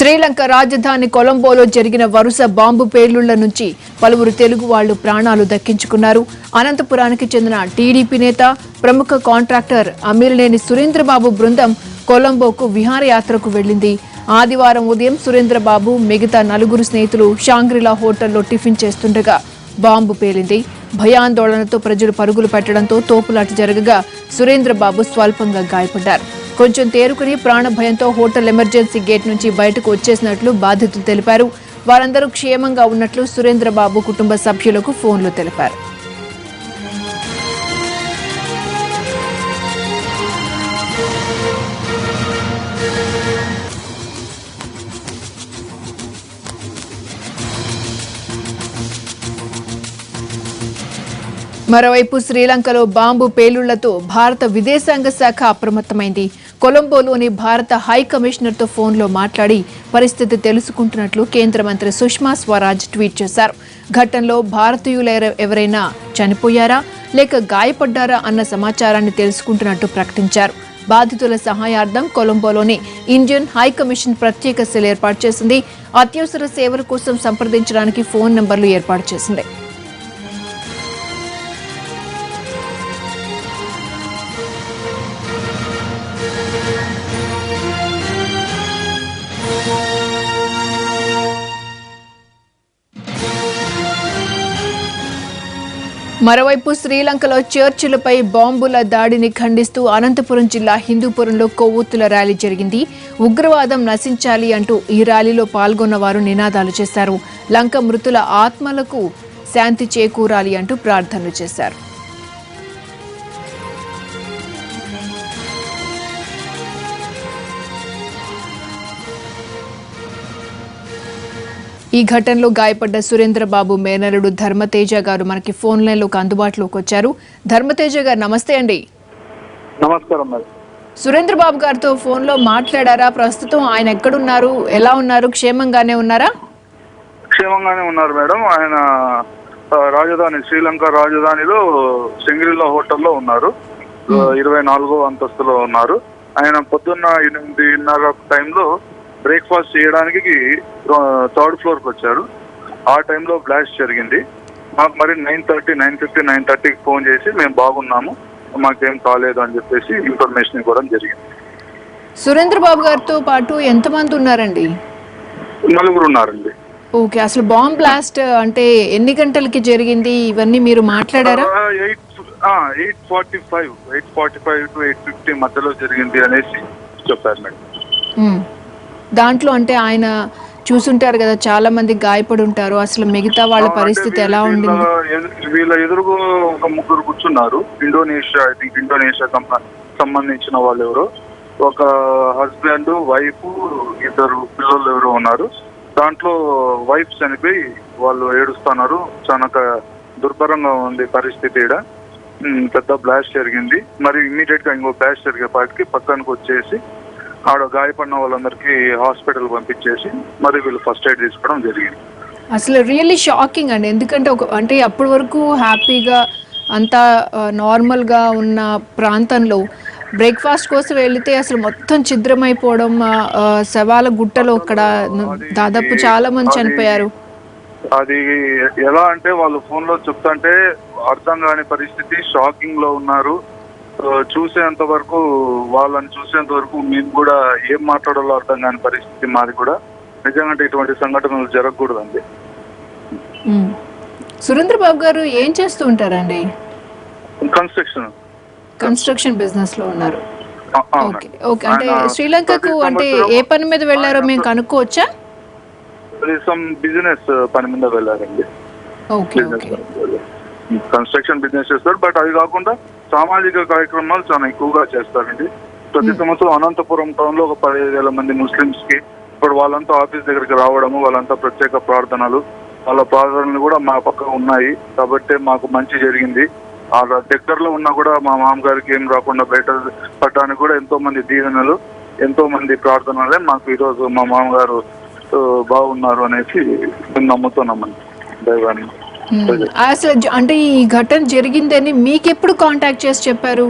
శ్రీలంక రాజధాని కొలంబోలో జరిగిన వరుస బాంబు పేలుళ్ళ నుంచి పలువురు తెలుగు వాళ్ళు ప్రాణాలు దక్కించుకున్నారు. అనంతపురానికి చెందిన టీడీపీ నేత ప్రముఖ కాంట్రాక్టర్ అమీర్నేని సురేంద్రబాబు బృందం కొలంబోకు విహారయాత్రకు వెళ్ళింది ఆదివారం ఉదయం సురేంద్రబాబు మిగతా నలుగురు స్నేహితులు షాంగ్రిలా హోటల్లో టిఫిన్ చేస్తుండగా బాంబు పేలింది. భయాందోళనతో ప్రజలు పరుగులు పెట్టడంతో తోపులాట జరగగా సురేంద్రబాబు స్వల్పంగా గాయపడ్డారు. కొంచెం తేరుకుని ప్రాణ భయంతో హోటల్ ఎమర్జెన్సీ గేట్ నుంచి బయటకు వచ్చేసినట్లు బాధితులు తెలిపారు. వారందరూ క్షేమంగా ఉన్నట్లు సురేంద్రబాబు కుటుంబ సభ్యులకు ఫోన్లో తెలిపారు. మరోవైపు శ్రీలంకలో బాంబు పేలుళ్ళతో భారత విదేశాంగ శాఖ అప్రమత్తమైంది. కొలంబోలోని భారత హై కమిషనర్తో ఫోన్లో మాట్లాడి పరిస్థితి తెలుసుకుంటున్నట్లు కేంద్ర మంత్రి సుష్మా స్వరాజ్ ట్వీట్ చేశారు. ఘటనలో భారతీయులు ఎవరైనా చనిపోయారా లేక గాయపడ్డారా అన్న సమాచారాన్ని తెలుసుకుంటున్నట్టు ప్రకటించారు. బాధితుల సహాయార్థం కొలంబోలోని ఇండియన్ హై కమిషన్ ప్రత్యేక సెల్ ఏర్పాటు చేసింది. అత్యవసర సేవల కోసం సంప్రదించడానికి ఫోన్ నంబర్లు ఏర్పాటు చేసింది. మరోవైపు శ్రీలంకలో చర్చిలపై బాంబుల దాడిని ఖండిస్తూ అనంతపురం జిల్లా హిందూపురంలో కొవ్వొత్తుల ర్యాలీ జరిగింది. ఉగ్రవాదం నశించాలి అంటూ ఈ ర్యాలీలో పాల్గొన్న వారు నినాదాలు చేశారు. లంక మృతుల ఆత్మలకు శాంతి చేకూరాలి అంటూ ప్రార్థనలు చేశారు. ఈ ఘటనలో గాయపడ్డ సురేంద్రబాబు మేనలుడు ధర్మతేజ గారు మనకి ఫోన్ లైన్లోకి అందుబాటులోకి వచ్చారు. ధర్మతేజ గారు నమస్తే అండి. నమస్కారం సురేంద్రబాబు గారితో ఫోన్లో మాట్లాడారా? ప్రస్తుతం ఆయన ఎక్కడున్నారు? ఎలా ఉన్నారు? క్షేమంగానే ఉన్నారా? క్షేమంగానే ఉన్నారు మేడం. ఆయన రాజధాని శ్రీలంక రాజధానిలో సింగిరిల్లా హోటల్లో ఉన్నారు. ఇరవై నాలుగో అంతస్తులో ఉన్నారు. ఆయన పొద్దున్న ఎనిమిదిన్నర టైంలో బ్రేక్ఫాస్ట్ చేయడానికి థర్డ్ ఫ్లోర్కి వచ్చారు. ఆ టైంలో బ్లాస్ట్ జరిగింది. మాకు మరి nine thirty nine fifty nine థర్టీకి ఫోన్ చేసి మేము బాగున్నాము మాకేం కాలేదు అని చెప్పేసి ఇన్ఫర్మేషన్ ఇవ్వడం జరిగింది. సురేంద్రబాబు గారితో పాటు ఎంతమంది ఉన్నారండి? నలుగురు ఉన్నారండి. ఓకే అసలు బాంబ్ బ్లాస్ట్ అంటే ఎన్ని గంటలకి జరిగింది? ఇవన్నీ మీరు మాట్లాడారా? Eight eight forty five eight forty five to eight fifty మధ్యలో జరిగింది అనేసి చెప్పారు మేడం. దాంట్లో అంటే ఆయన చూసుంటారు కదా చాలా మంది గాయపడి ఉంటారు అసలు మిగతా వాళ్ళ పరిస్థితి ఎలా ఉండింది? వీళ్ళ- ఎదురుగు ఒక ముగ్గురు కూర్చున్నారు. ఇండోనేషియా ఐ థింక్ ఇండోనేషియా సంబంధించిన వాళ్ళు ఎవరు. ఒక హస్బెండ్ వైఫ్ ఇద్దరు పిల్లలు ఎవరో ఉన్నారు. దాంట్లో వైఫ్ చనిపోయి వాళ్ళు ఏడుస్తున్నారు. చాలా దుర్భరంగా ఉంది పరిస్థితి ఉమ్, పెద్ద బ్లాస్ట్ జరిగింది. మరి ఇమీడియట్గా ఇంకో బ్లాస్ట్ జరిగేపాటికి పక్కనకు వచ్చేసి ఆడ గాయపడిన వాళ్ళందరికీ హాస్పిటల్ పంపించేసి మరి వీళ్ళు ఫస్ట్ ఎయిడ్ తీసుకోవడం జరిగింది. అసలు రియల్లీ షాకింగ్ అండి. ఎందుకంటే ఒక అంటే అప్పటి వరకు హ్యాపీగా అంతా నార్మల్గా ఉన్న ప్రాంతంలో బ్రేక్ఫాస్ట్ కోసం వెళితే అసలు మొత్తం ఛిద్రమైపోవడం శవాల గుట్టలో అక్కడ దాదాపు చాలా మంది చనిపోయారు. అది ఎలా అంటే వాళ్ళు ఫోన్లో చెప్తుంటే అర్థం కాని పరిస్థితి షాకింగ్లో ఉన్నారు. చూసేంత వరకు వాళ్ళని చూసేంత వరకు మేము కూడా ఏం మాట్లాడాలో అర్థం కాని పరిస్థితి మాది కూడా. నిజంగా ఇటువంటి సంఘటనలు జరగకూడదండి. ఉమ్. సురేంద్రబాబు గారు ఏం చేస్తూ ఉంటారండి? కన్స్ట్రక్షన్. కన్స్ట్రక్షన్ బిజినెస్లో ఉన్నారు. Okay okay. అంటే శ్రీలంకకు అంటే ఏ పని మీద వెళ్ళారో మేము కనుక్కోవచ్చా? సమ్ బిజినెస్ పని మీద వెళ్ళారండి. ఓకే కన్స్ట్రక్షన్ బిజినెస్ చేస్తారు బట్ అది కాకుండా సామాజిక కార్యక్రమాలు చాలా ఎక్కువగా చేస్తారండి. ప్రతి సంవత్సరం అనంతపురం టౌన్లో ఒక పదిహేను వేల మంది ముస్లిమ్స్కి ఇప్పుడు వాళ్ళంతా ఆఫీస్ దగ్గరికి రావడము వాళ్ళంతా ప్రత్యేక ప్రార్థనలు వాళ్ళ ప్రార్థనలు కూడా మా పక్క ఉన్నాయి. కాబట్టి మాకు మంచి జరిగింది. ఆ దగ్గరలో ఉన్నా కూడా మా మామగారికి ఏం రాకుండా బయట పడడానికి కూడా ఎంతో మంది దీవెనలు ఎంతో మంది ప్రార్థనలే మాకు ఈరోజు మా మామగారు బాగున్నారు అనేసి మేము నమ్ముతున్నామండి. దైవాన్ని. అసలు జ- అంటే ఈ ఘటన జరిగిందని మీకెప్పుడు కాంటాక్ట్ చేసి చెప్పారు?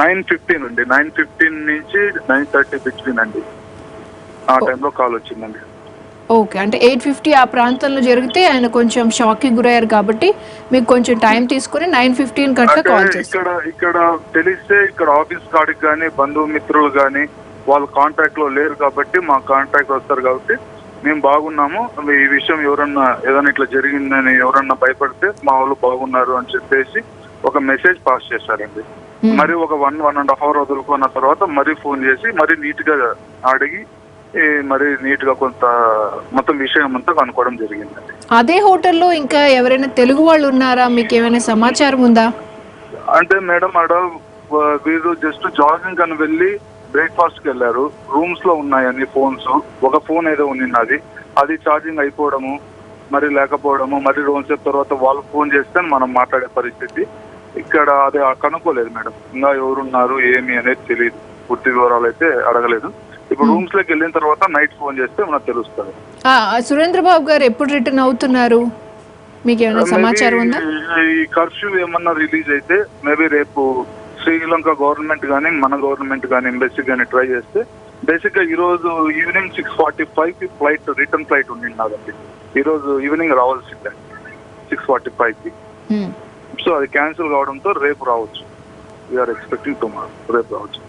నైన్ ఫిఫ్టీన్ అండి. నైన్ ఫిఫ్టీన్ నుంచి నైన్ థర్టీ బిట్వీన్ అండి. ఆ టైంలో కాల్ వచ్చిందండి. ఓకే అంటే ఎయిట్ ఫిఫ్టీ ఆ ప్రాంతంలో జరిగితే ఆయన కొంచెం షాక్కి గురయ్యారు కాబట్టి మీకు కొంచెం టైం తీసుకుని నైన్ ఫిఫ్టీన్ కట్లా కాల్ ఇక్కడ ఇక్కడ తెలిస్తే ఇక్కడ ఆఫీస్ కాడికి కానీ బంధుమిత్రులు కానీ వాళ్ళు కాంటాక్ట్లో లేరు కాబట్టి మా కాంటాక్ట్ వస్తారు కాబట్టి మేము బాగున్నాము. ఈ విషయం ఎవరన్నా ఏదైనా ఇట్లా జరిగిందని ఎవరన్నా భయపడితే మా వాళ్ళు బాగున్నారు అని చెప్పేసి ఒక మెసేజ్ పాస్ చేశారండి. Hmm. మరి ఒక one one and half hour వదులుకున్న తర్వాత మరీ ఫోన్ చేసి మరీ నీట్గా అడిగి మరి నీట్గా కొంత మొత్తం విషయం అంతా కనుక్కోవడం జరిగిందండి. అదే హోటల్లో ఇంకా ఎవరైనా తెలుగు వాళ్ళు ఉన్నారా? మీకు ఏమైనా సమాచారం ఉందా? అంటే మేడం ఆడ వీరు జస్ట్ జాగింగ్ అని వెళ్ళి బ్రేక్ఫాస్ట్కి వెళ్ళారు. రూమ్స్లో ఉన్నాయి అన్ని ఫోన్స్. ఒక ఫోన్ ఏదో ఉన్నది. అది ఛార్జింగ్ అయిపోవడము మరి లేకపోవడము మరి రోజు తర్వాత వాళ్ళు ఫోన్ చేస్తే మనం మాట్లాడే పరిస్థితి. ఇక్కడ అది కనుక్కోలేదు మేడం. ఇంకా ఎవరున్నారు ఏమి అనేది తెలియదు. పూర్తి వివరాలు అయితే అడగలేదు. ఇప్పుడు రూమ్స్లోకి వెళ్ళిన తర్వాత నైట్ ఫోన్ చేస్తే మనకు తెలుస్తుంది. సురేంద్ర బాబు గారు ఎప్పుడు రిటర్న్ అవుతున్నారు? మీకు ఏమైనా సమాచారం ఉందా? ఈ కర్ఫ్యూ ఏమన్నా రిలీజ్ అయితే మేబీ రేపు శ్రీలంక గవర్నమెంట్ కానీ మన గవర్నమెంట్ కానీ ఎంబెసీ కానీ ట్రై చేస్తే బేసిక్గా ఈ రోజు ఈవినింగ్ సిక్స్ ఫార్టీ ఫైవ్కి ఫ్లైట్ రిటర్న్ ఫ్లైట్ ఉండింది నాదండి ఈ రోజు ఈవినింగ్ రావాల్సిందే. సిక్స్ ఫార్టీ ఫైవ్కి. సో అది క్యాన్సిల్ కావడంతో రేపు రావచ్చు. వీఆర్ ఎక్స్పెక్టింగ్ టుమారో రేపు రావచ్చు.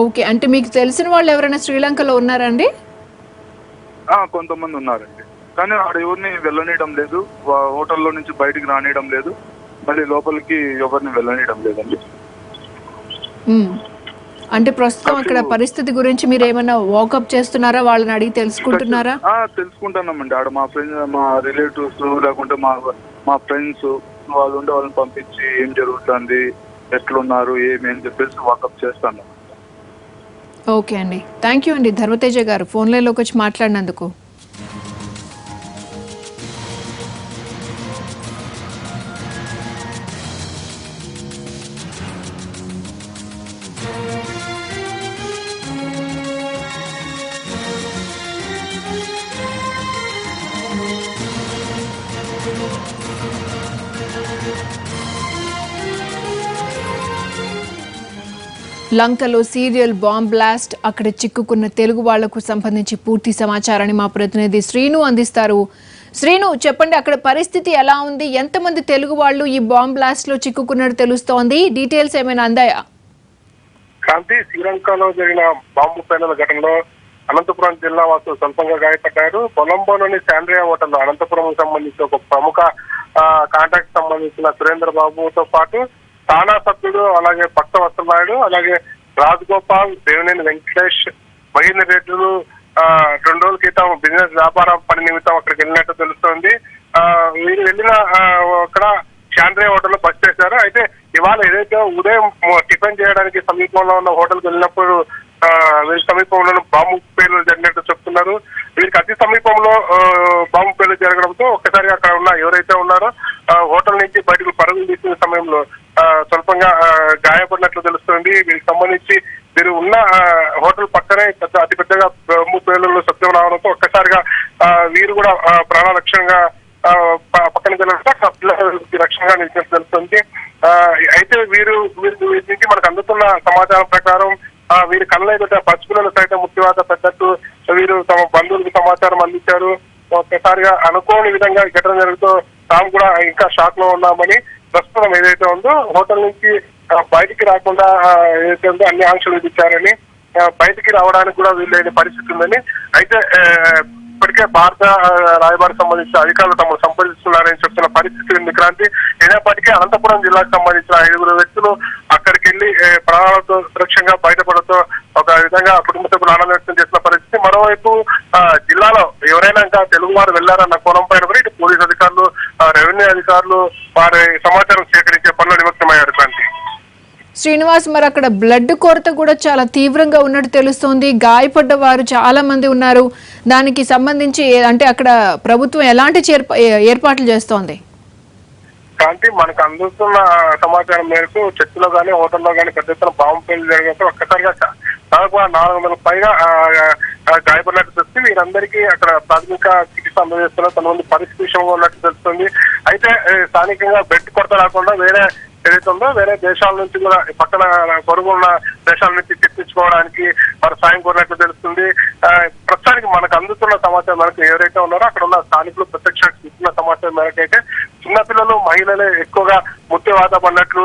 ఓకే అంటే మీకు తెలిసిన వాళ్ళు ఎవరైనా శ్రీలంకలో ఉన్నారండి కొంతమంది ఉన్నారండి. కానీ ఆడ ఎవరిని వెళ్ళనీయడం లేదు. హోటల్లో నుంచి బయటికి రానియడం లేదు. మళ్ళీ లోపలికి ఎవరిని వెళ్ళనీయడం లేదండి. అంటే ప్రస్తుతం అక్కడ పరిస్థితి గురించి మీరు ఏమైనా వాకప్ చేస్తున్నారా? వాళ్ళని అడిగి తెలుసుకుంటున్నారా? తెలుసుకుంటున్నామండి. ఆడ మా ఫ్రెండ్స్ మా రిలేటివ్స్ లేకుంటే మా మా ఫ్రెండ్స్ వాళ్ళు ఉండే వాళ్ళని పంపించి ఏం జరుగుతుంది ఎట్లున్నారు ఏమి అని చెప్పేసి వాకప్ చేస్తాను. ఓకే అండి. థ్యాంక్ యూ అండి. ధర్మతేజ గారు ఫోన్ లైన్లోకి వచ్చి మాట్లాడినందుకు. లంకలో సీరియల్ బాంబ్ బ్లాస్ట్ అక్కడ చిక్కుకున్న తెలుగు వాళ్ళకు సంబంధించి పూర్తి సమాచారాన్ని మా ప్రతినిధి శ్రీను అందిస్తారు. శ్రీను చెప్పండి అక్కడ పరిస్థితి ఎలా ఉంది? ఎంతమంది తెలుగు వాళ్ళు ఈ బాంబ్ బ్లాస్ట్లో చిక్కుకున్నట్టు తెలుస్తోంది? డీటెయిల్స్ ఏమైనా అందాయా? కాంతి శ్రీలంకలో జరిగిన బాంబు పేలుల ఘటనలో అనంతపురం జిల్లా వాసులు స్వల్పంగా గాయపడ్డారు. కొలంబోలోని శాండ్రియా హోటల్లో అనంతపురం సంబంధించి ఒక ప్రముఖ కాంటాక్ట్ సంబంధించిన సురేంద్ర బాబుతో పాటు తానా సభ్యుడు అలాగే పట్ట వసలనాయుడు అలాగే రాజగోపాల్ దేవినేని వెంకటేష్ మహేందర్ రెడ్డిలు ఆ, రెండు రోజుల క్రితం బిజినెస్ వ్యాపార పని నిమిత్తం అక్కడికి వెళ్ళినట్టు తెలుస్తోంది. ఆ, వీరు వెళ్ళిన అక్కడ చాంద్రే హోటల్లో బస్ చేశారు. అయితే ఇవాళ ఏదైతే ఉదయం టిఫిన్ చేయడానికి సమీపంలో ఉన్న హోటల్కి వెళ్ళినప్పుడు వీరి సమీపంలో బాంబు పేర్లు జరిగినట్టు చెప్తున్నారు. వీరికి అతి సమీపంలో బాంబు పేర్లు జరగడంతో ఒక్కసారిగా అక్కడ ఉన్న ఎవరైతే ఉన్నారో ఆ, హోటల్ నుంచి బయటకు పరుగులు తీసిన సమయంలో స్వల్పంగా గాయపడినట్లు తెలుస్తుంది. వీరికి సంబంధించి వీరు ఉన్న హోటల్ పక్కనే పెద్ద అతి పెద్దగా బాంబు పేర్లలో శబ్దం రావడంతో ఒక్కసారిగా వీరు కూడా ప్రాణ రక్షణగా పక్కన వెళ్ళడంతో పిల్లలకి రక్షణగా నిలిచినట్టు తెలుస్తుంది. అయితే వీరు వీరి నుంచి మనకు అందుతున్న సమాచారం ప్రకారం వీరి కళ్ళ ఎదుట పసిపిల్లలు సైతం మృత్యువాత పెట్టట్టు వీరు తమ బంధువులకు సమాచారం అందించారు. ఒక్కసారిగా అనుకోని విధంగా ఘటన జరుగుతూ తాము కూడా ఇంకా షాక్లో ఉన్నామని ప్రస్తుతం ఏదైతే ఉందో హోటల్ నుంచి బయటికి రాకుండా ఏదైతే ఉందో అన్ని ఆంక్షలు విధించారని బయటికి రావడానికి కూడా వీలైన పరిస్థితి ఉందని. అయితే ఇప్పటికే భారత రాయబారికి సంబంధించిన అధికారులు తమను సంప్రదిస్తున్నారని చెప్తున్న పరిస్థితి ఉంది. క్రాంతి అయినప్పటికీ అనంతపురం జిల్లాకు సంబంధించిన ఐదుగురు వ్యక్తులు అక్కడికి వెళ్ళి ప్రాణాలతో సురక్షంగా బయటపడతో ఒక విధంగా కుటుంబ సభ్యులు ఆనందం వ్యక్తం చేసిన పరిస్థితి. మరోవైపు జిల్లాలో ఎవరైనా ఇంకా తెలుగు వారు వెళ్ళారన్న కోణం పైన కూడా ఇటు పోలీస్ అధికారులు రెవెన్యూ అధికారులు వారి సమాచారం సేకరించే పనులు నిమగ్నమయ్యారు క్రాంతి శ్రీనివాస్ మరి అక్కడ బ్లడ్ కొరత కూడా చాలా తీవ్రంగా ఉన్నట్టు తెలుస్తోంది. గాయపడ్డ వారు చాలా మంది ఉన్నారు. దానికి సంబంధించి అంటే అక్కడ ప్రభుత్వం ఎలాంటి ఏర్పాట్లు చేస్తోంది? కాంతి మనకు అందుతున్న సమాచారం మేరకు చర్చిలో కానీ హోటల్లో కానీ పెద్ద ఎత్తున బాంబు పేలు జరిగినప్పుడు ఒక్కసారిగా దాదాపు నాలుగు వందల పైగా గాయపడినట్టు తెలిసి వీరందరికీ అక్కడ ప్రాథమిక చికిత్స అందజేస్తున్నారు. కొంతమంది పరిస్థితి విషయంగా ఉన్నట్టు తెలుస్తుంది. అయితే స్థానికంగా బెడ్ కొరత రాకుండా వేరే ఏదైతే ఉందో వేరే దేశాల నుంచి కూడా పక్కన పొరుగు ఉన్న దేశాల నుంచి తెప్పించుకోవడానికి వారు సాయం కోరినట్లు తెలుస్తుంది. ప్రస్తుతానికి మనకు అందుతున్న సమాచారం మనకు ఎవరైతే ఉన్నారో అక్కడ ఉన్న స్థానికులు ప్రత్యక్ష ఇస్తున్న సమాచారం మేరకైతే చిన్నపిల్లలు మహిళలే ఎక్కువగా ముఖ్యవాద పడినట్లు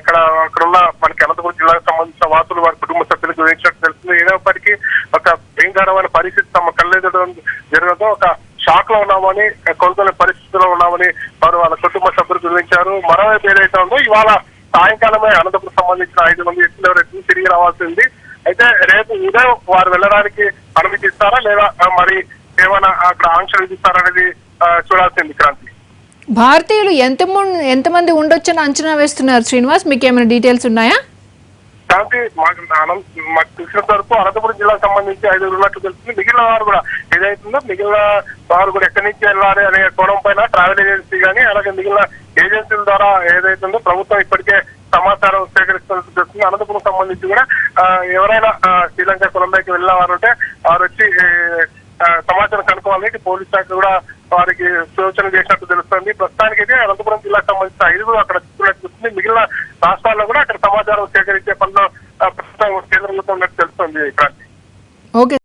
ఇక్కడ అక్కడ ఉన్న మనకి అనంతపురం జిల్లాకు సంబంధించిన వాసులు వారి కుటుంబ సభ్యులకు వేయించినట్టు తెలుస్తుంది. ఏదైనప్పటికీ ఒక భయంకరమైన పరిస్థితి తమ కళ్ళెదడం జరగడంతో ఒక షాక్లో ఉన్నామని కోలుకోలే పరిస్థితిలో ఉన్నామని వారు వాళ్ళ కుటుంబ సభ్యులకు వివరించారు మరోవైపు ఏదైతే ఉందో ఇవాళ సాయంకాలమే అనంతపురం సంబంధించిన ఐదు మంది వ్యక్తులు ఎవరైతే తిరిగి రావాల్సి ఉంది అయితే రేపు ఉదయం వారు వెళ్ళడానికి అనుమతి ఇస్తారా? లేదా మరి ఏమైనా అక్కడ ఆంక్షలు విధిస్తారా అనేది ఆ, చూడాల్సింది క్రాంతి. భారతీయులు ఎంత ఎంతమంది ఉండొచ్చని అంచనా వేస్తున్నారు శ్రీనివాస్? మీకు ఏమైనా డీటెయిల్స్ ఉన్నాయా? క్రాంతి మాకు అనం- మాకు తెలిసినంత వరకు అనంతపురం జిల్లాకు సంబంధించి ఐదుగురు ఉన్నట్లు తెలుస్తుంది. మిగిలిన వారు కూడా ఏదైతుందో మిగిలిన వారు కూడా ఎక్కడి నుంచి వెళ్ళాలి అనే కోణం పైన ట్రావెల్ ఏజెన్సీ కానీ అలాగే మిగిలిన ఏజెన్సీల ద్వారా ఏదైతుందో ప్రభుత్వం ఇప్పటికే సమాచారం సేకరిస్తున్నట్టు తెలుస్తుంది. అనంతపురం సంబంధించి కూడా ఎవరైనా శ్రీలంక కొలంబియాకి వెళ్ళిన వారు ఉంటే వారు వచ్చి సమాచారం కనుక్కోవాలని పోలీస్ శాఖ కూడా